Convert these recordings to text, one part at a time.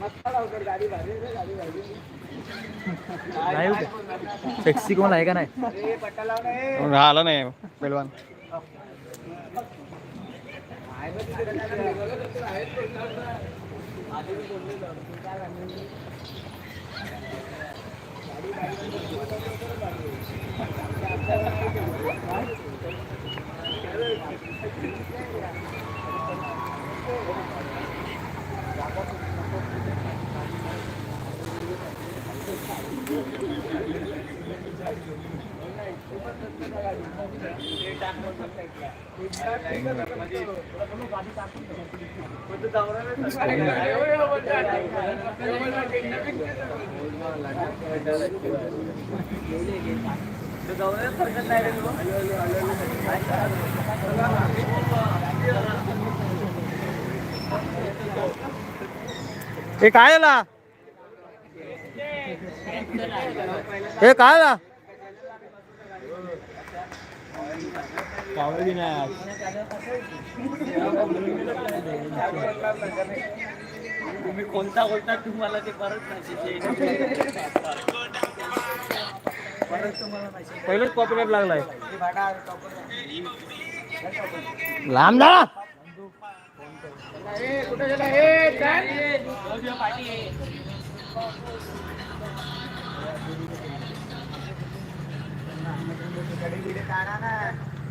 मस्त गाडी भारी गाडी भारी नाही सेक्सी कोण आहे का नाही? आला नाही पैलवान. हे काय हे काय नाही. तुम्ही कोणता कोणता तुम्हाला ते परत पहिलंच कॉपीराईट लागलाय. लांब जा.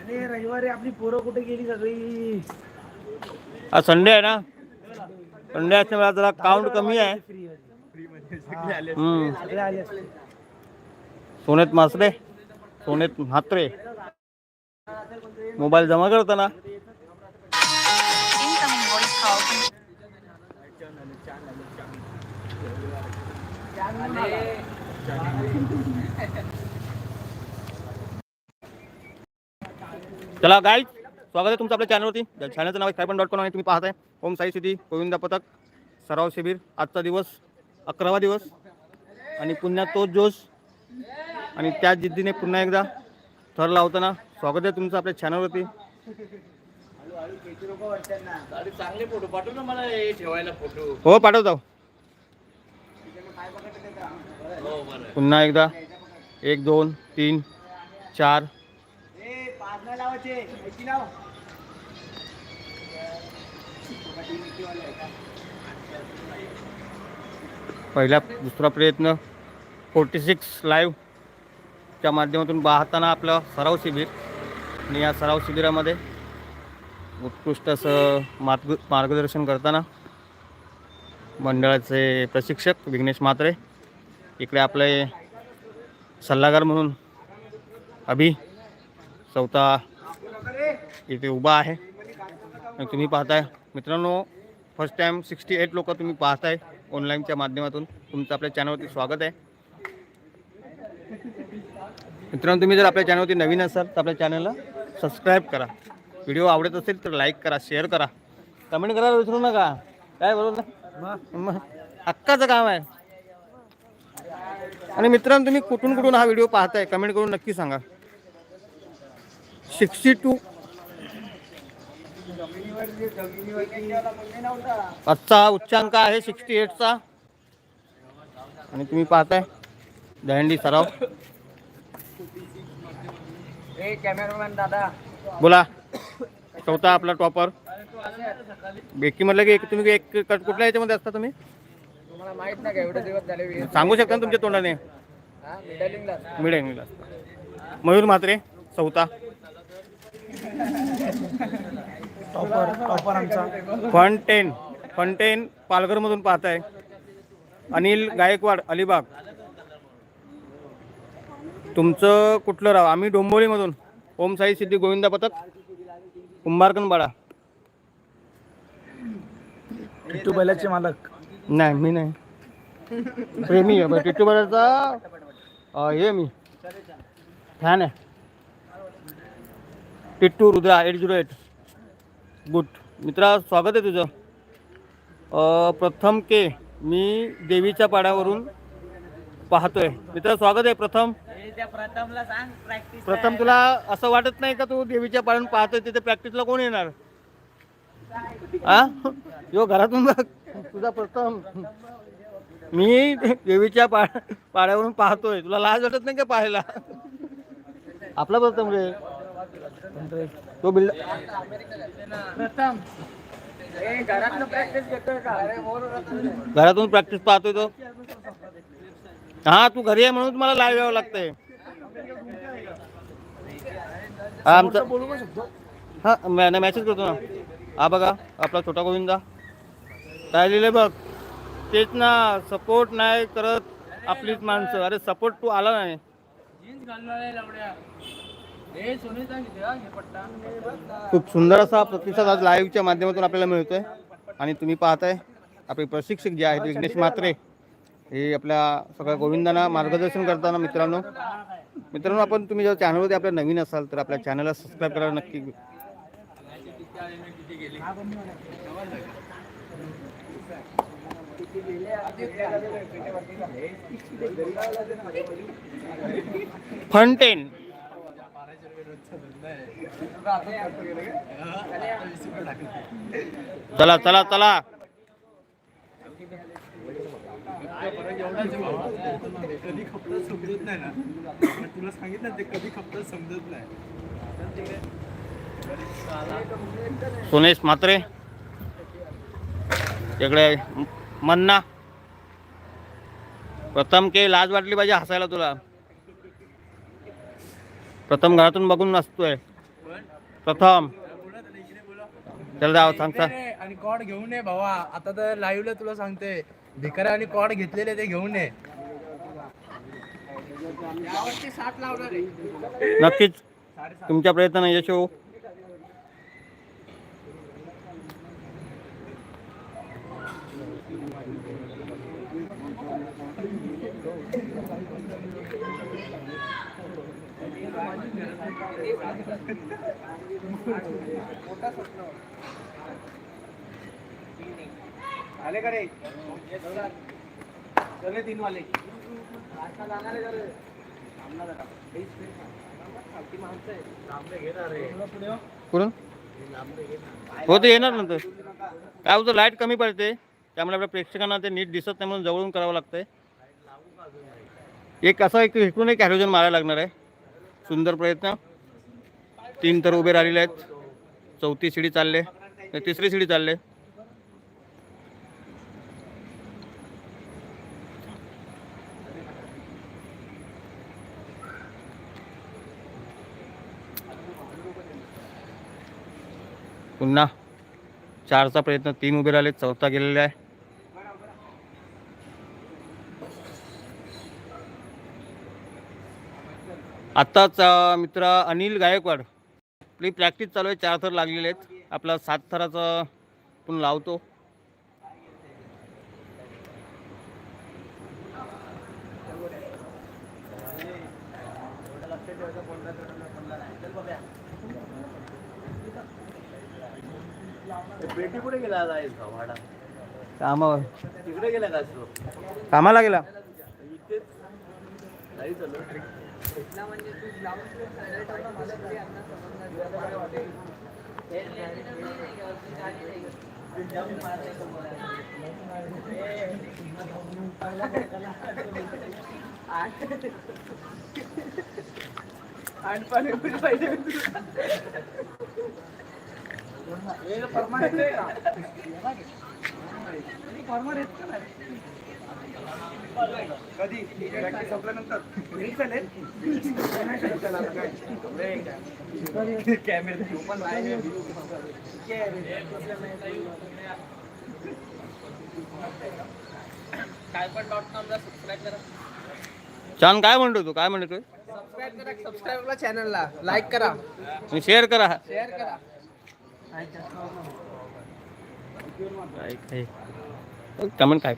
अरे रविवारी आपली पोरं कुठे गेली सगळी? आज संडे आहे ना. संडे असल्यामुळे जरा काउंट कमी आहे. हम्म. सोनेत मासरे? सोनेत म्हात्रे? मोबाईल जमा करताना. Incoming चला गाईज स्वागत आहे तुमचं आपल्या चॅनलवरती चॅनलचं नाव आहे सायपन डॉट कॉम आणि तुम्ही पाहताय ओम साई सिद्धी गोविंदा पथक सराव शिबिर आजचा दिवस अकरावा दिवस. आणि पुन्हा तोच जोश. आणि त्या जिद्दीने पुन्हा एकदा थर लावताना स्वागत आहे तुमचं आपल्या चॅनलवरती चांगले फोटो पाठव ना मला हे ठेवायला फोटो. हो पाठवतो. हो पुन्हा एकदा. एक दोन तीन चार. पहिला दुसरा प्रयत्न. फोर्टी सिक्स लाईव्हच्या माध्यमातून पाहताना आपलं सराव शिबिर. आणि या सराव शिबिरामध्ये उत्कृष्ट असं मार्ग मार्गदर्शन करताना मंडळाचे प्रशिक्षक विघ्नेश म्हात्रे इकडे आपले सल्लागार म्हणून अभि चौथा इथे उभा आहे. आणि तुम्ही पाहताय मित्रांनो फर्स्ट टाईम सिक्स्टी एट लोक तुम्ही पाहताय ऑनलाईनच्या माध्यमातून. तुमचं आपल्या चॅनलवरती स्वागत आहे. मित्रांनो तुम्ही जर आपल्या चॅनलवरती नवीन असाल तर आपल्या चॅनलला सबस्क्राईब करा. व्हिडिओ आवडत असेल तर लाईक करा शेअर करा. कमेंट करायला विसरू नका. काय बरोबर हक्काचं काम आहे. आणि मित्रांनो तुम्ही कुठून कुठून हा व्हिडिओ पाहताय कमेंट करून नक्की सांगा. सिक्स्टी टू आजचा उच्चांक आहे सिक्स्टी एटचा आणि तुम्ही पाहताय दहंडी सराव. बोला. चौथा आपला टॉपर बेकी म्हटलं की एक तुम्ही एक कट- कुठल्या याच्यामध्ये असता तुम्ही? तुम्हाला माहीत नाही का एवढे दिवस झाले वीस सांगू शकता ना तुमच्या तोंडाने? हा मिडलिंगला मयूर म्हात्रे चौथा. फन टेन फन टेन पालघरमधून पाहताय. अनिल गायकवाड अलिबाग. तुमचं कुठलं राव? आम्ही डोंबोलीमधून ओम साई सिद्धी गोविंदा पथक कुंभारकनबाडा. टिट्टू बैलाचे मालक. नाही मी नाही. प्रेमी आहे टिट्टू बराचा हे मी. फॅन आहे. Tittu Rudra eight zero eight good मित्रा स्वागत आहे तुझं. अ, प्रथम के मी देवीच्या पाड्यावरून पाहतोय. मित्रा स्वागत आहे प्रथम. प्रथमला सांग प्रॅक्टिस प्रथम तुला असं वाटत नाही का तू देवीच्या पाड्यावरून पाहतोय तिथे प्रॅक्टिसला कोण येणार? हा यो घरातून बघ. तुझा प्रथम. मी देवीच्या पा पाड्यावरून पाहतोय. तुला लाज वाटत नाही का पाहायला? आपला प्रथम रे. तो बिल्ड प्रथम. घरातून प्रॅक्टिस पाहतोय तो. हा तू घरी आहे म्हणून मला लाईव्ह यावं लागतंय. हा आमचा हा मॅसेज करतो ना. हा बघा आपला छोटा गोविंदा. काय लिहिले बघ. तेच ना सपोर्ट नाही करत आपलीच माणसं. अरे सपोर्ट तू आला नाही. खूप सुंदर असा प्रतिसाद आज लाईव्हच्या माध्यमातून आपल्याला मिळतोय. आणि तुम्ही पाहताय आपले प्रशिक्षक जे आहेत विघ्नेश म्हात्रे हे आपल्या सगळ्या गोविंदांना मार्गदर्शन करताना मित्रांनो. मित्रांनो आपण तुम्ही जर चॅनलवरती आपल्या नवीन असाल तर आपल्या चॅनलला सबस्क्राईब करायला नक्की. फंटेन चला चला चला. तुला सांगितलं ते कधी खपत समजत नाही. सोनेश म्हात्रे. इकडे मन्ना. प्रथम के लाज वाटली पाहिजे हसायला तुला. प्रथम घरातून बघून नसतोय प्रथम. चल जाव सांग सांग आणि कॉड घेऊन ये भावा. आता तर लाईव्हला तुला सांगते. भिकाऱ्या आणि कॉड घेतलेले ते घेऊन ये. नक्कीच. तुमच्या प्रयत्न यश. हो आले का रे? चले तीन वाले कुठून? हो ते येणार नंतर. काय होतं लाइट कमी पडते. त्यामुळे आपल्या प्रेक्षकांना ते नीट दिसत नाही म्हणून जवळून करावं लागतंय. एक असा एक इकडून एक हॅलोजन मारायला लागणार आहे. सुंदर प्रयत्न. तीन तर उभे राहिलेले आहेत. चौथी शिडी चालले. तिसरी शिडी चालले. पुन्हा चारचा प्रयत्न तीन उभे राहिले चौथा गेलेला आहे. आत्ताच मित्र अनिल गायकवाड आपली प्रॅक्टिस चालू आहे चार थर लागलेले आहेत. आपला सात थराचा आपण लावतो. पेटी कुठे गेला कामावर. तिकडे गेला का कामाला गेला? इथेच नाही चालू तू आणि पाणीपुरी पाहिजे कधी प्रॅक्टिस संपल्यानंतर घरी चालेल काय पण डॉट कॉमला सबस्क्राईब करा छान काय म्हणतो तू? काय म्हणतोय? सबस्क्राईब करा सबस्क्राईब करा चॅनलला लाईक करा. शेअर करा. शेअर करा. काय काय कमेंट काय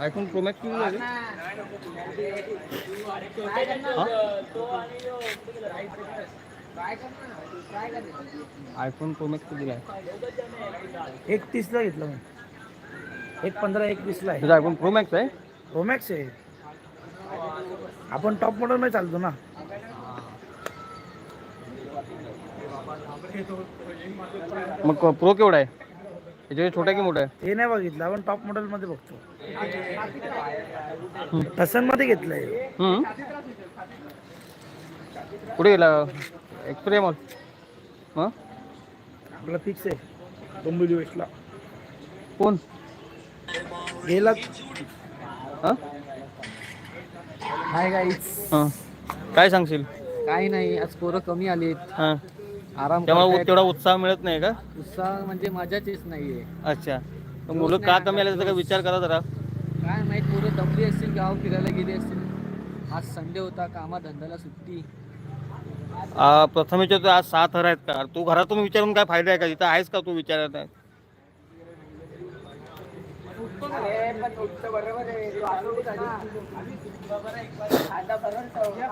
आयफोन प्रो मॅक्स किती लागेल आयफोन प्रो मॅक्स किती आहे एक तीसला घेतलं मी। एक पंधरा एक वीसला आहे. तुझा आयफोन प्रो मॅक्स आहे? रोमॅक्स आहे. आपण टॉप मॉडेल मध्ये चालतो ना. मग प्रो केवढा आहे? छोटा की मोठा आहे? ते नाही बघितलं आपण टॉप मॉडेल मध्ये बघतो. टसनमध्ये घेतलंय. हम्म. कुठे गेला? एक्सप्रे मॉल हां? आपला फिक्स आहे. डोंबिवली वेस्टला कोण? गेला हां? हाय गाईज हां. काय सांगशील? काही नाही आज पोरं कमी आलीत. हां. आराम करतायत. तेवढा उत्साह मिळत नाही का? उत्साह म्हणजे मजाचीच नाहीये. अच्छा. मग मुलं का कमी आले त्याचा विचार करा जरा. काय माहीत पोरं दमली असतील गाव फिरायला गेली असतील. आज संडे होता कामा धंद्याला सुट्टी. आ, प्रथमेच्या तर आज सात हर आहेत का? तू घरातून विचारून काय फायदा आहे का? तिथं आहेस का तू विचारत? आहे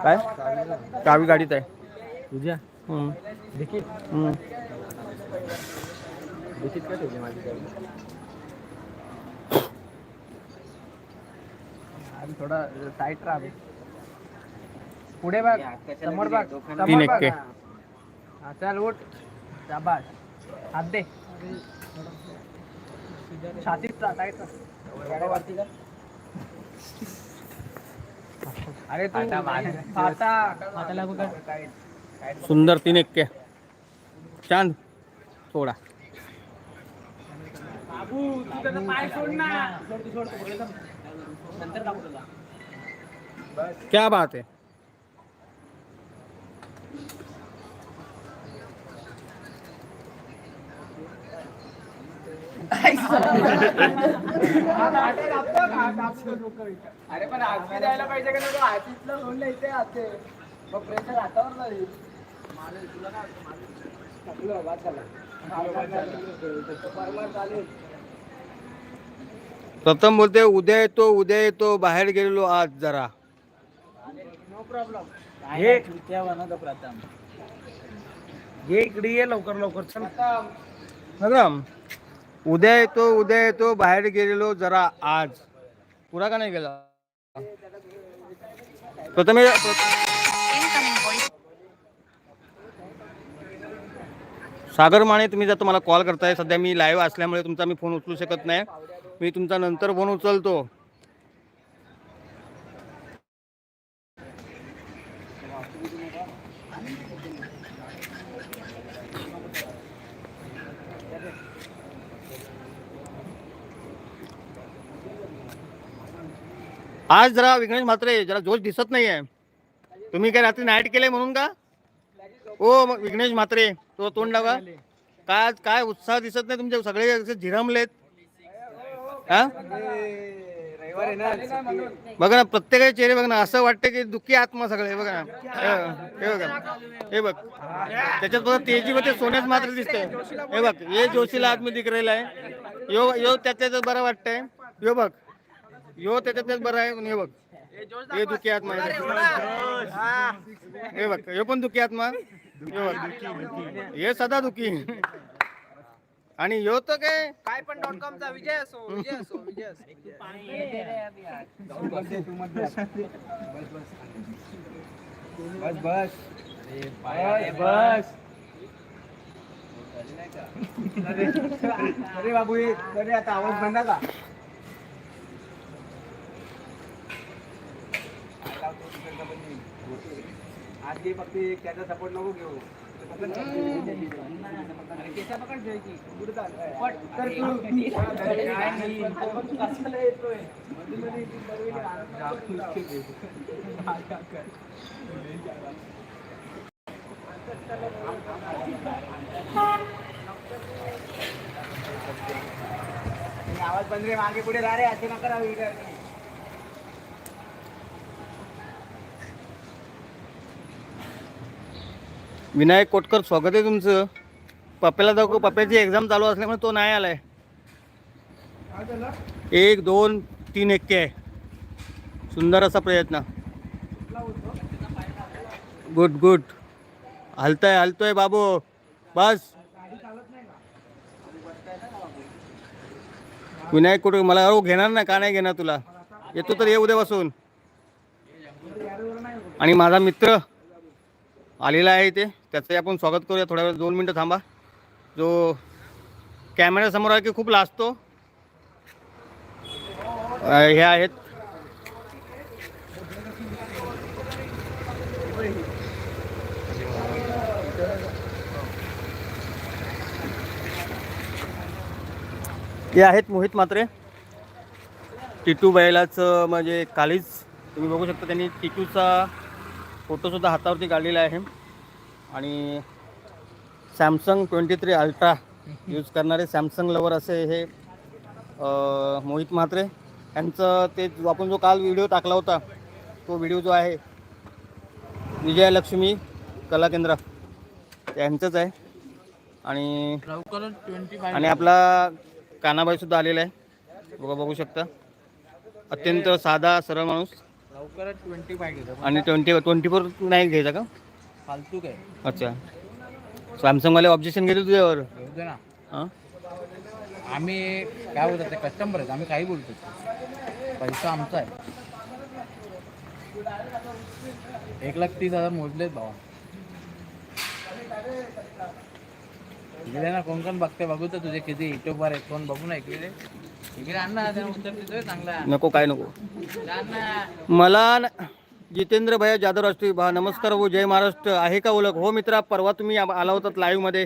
काय? चावी गाडीत आहे. तुझ्या हम्म. देखील हम्म. देखील काय ठेवली माझी आणि थोडा टाईट राहा. पुढे बघ. समोर तीन. हा, चल उठ. शाबास. हात दे. छातीत राहा अरे तू फाटा। फाटा लागू सुंदर तीन एक्के छान थोडा। बाबू तू त्याचा पाय सोड ना सोड तू सोड नंतर टाकू तुला क्या बात है? अरे पण द्यायला पाहिजे का नको इथे हाते मग प्रेशर हातावर नाही. परमार चालेल. प्रथम बोलते उद्या येतो उद्या येतो बाहेर गेलेलो आज जरा. नो प्रॉब्लेम हे प्रथम. ये इकडे ये लवकर लवकर. चल. प्रथम. उद्या येतो उद्या येतो बाहेर गेलेलो जरा आज. पुरा का नाही गेला? प्रथमे सागर माने तुम्ही जर तुम्हाला कॉल करताय सध्या मी लाईव्ह असल्यामुळे तुमचा मी फोन उचलू शकत नाही. मी तुमचा नंतर फोन उचलतो. आज जरा विघ्नेश म्हात्रे जरा जोश दिसत नाही आहे तुम्ही काय रात्री नाईट केले म्हणून का? ओ मग विघ्नेश म्हात्रे तो तोंड लावा. काय आज काय उत्साह दिसत नाही तुमचे सगळे झिरमलेत. हा? ना बघा ना प्रत्येकाचे चेहरे बघ ना असं वाटतं की दुःखी आत्मा सगळे बघ ना. हे बघा. हे बघ. त्याच्यात बघा तेजी मध्ये सोन्यात मात्र दिसतंय. हे बघ हे जोशीला आदमी दिख राहिला आहे यो यो त्याच्यात बरं वाटतंय. यो बघ. यो त्याच्यात बरं आहे. आणि हे बघ. हे दुःखी आत्मा. हे. बघ हे पण दुःखी आत्मा. हे बघ. हे सदा दुःखी. आणि ह्यो तर काय? काय पण डॉट कॉमचा विजय असो विजय असो विजय असो. बस बस. बस. अरे बाबू अरे आता आवाज बंद का आज जे फक्त त्याचा सपोर्ट नको घेऊ आवाज बंद रे मागे पुढे रा रे असे नका राहू विनायक कोटकर स्वागत आहे तुमचं. पप्प्याला जाऊ पप्प्याची एक्झाम चालू असल्यामुळे तो नाही आलाय. एक दोन तीन एक्के आहे सुंदर असा प्रयत्न. गुड गुड हलतोय हलतोय बाबू. बस. विनायक कुठे मला अहो घेणार ना का नाही घेणार तुला? येतो तर ये उद्यापासून. आणि माझा मित्र आलेला आहे ते त्याचंही आपण स्वागत करूया. थोड्या वेळ दोन मिनटं थांबा. जो कॅमेऱ्यासमोर आहे की खूप लाजतो हे आहेत. हे आहेत मोहित मात्रे टिटू बैलाचं म्हणजे कालीच. तुम्ही बघू शकता त्यांनी टिटूचा फोटोसुद्धा हातावरती काढलेला आहे. आणि Samsung twenty three ultra use करणारे सॅमसंग लवर असे हे मोहित म्हात्रे. यांचं ते जो आपण जो काल व्हिडिओ टाकला होता तो व्हिडिओ जो आहे विजयलक्ष्मी कला केंद्र. त्यांचंच आहे. आणि आणि आपला कानाबाईसुद्धा आलेला आहे. बघा बघू शकता. अत्यंत साधा सरळ माणूस. आणि ट्वेंटी ट्वेंटी फोर नाही घ्यायचा का? फालतू काय? अच्छा. सॅमसंगवाले ऑब्जेक्शन घेते तुझ्यावर? दे ना. हां? आम्ही काय बोलतात ते कस्टमर आहेत आम्ही काही बोलतो पैसा आमचा आहे. एक लाख तीस हजार मोजलेत भावा. इकडे ना कोण कोण बघते बघू तर तुझे किती युट्यूबर आहेत कोण बघू ना इकडे. इकडे आण ना चांगला. नको काय नको. आण ना. मला न- जितेंद्र भैया जाधव राष्ट्रीय भा नमस्कार हो जय महाराष्ट्र. आहे का ओळख? हो मित्रा परवा तुम्ही आला होतात लाईव्हमध्ये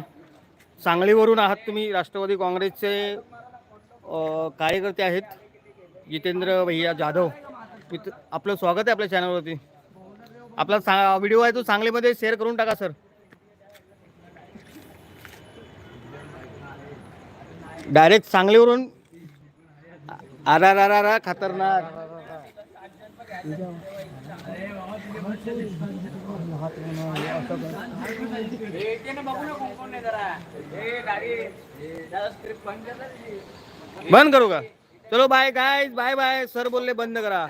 सांगलीवरून आहात तुम्ही राष्ट्रवादी काँग्रेसचे कार्यकर्ते आहेत जितेंद्र भैया जाधव. मित्र आपलं स्वागत आहे आपल्या चॅनलवरती आपला सा व्हिडिओ आहे तो सांगलीमध्ये शेअर करून टाका सर डायरेक्ट सांगलीवरून आर आर आर आर खतरनाक. बंद करू का? चलो bye guy bye bye sir बोलले बंद करा.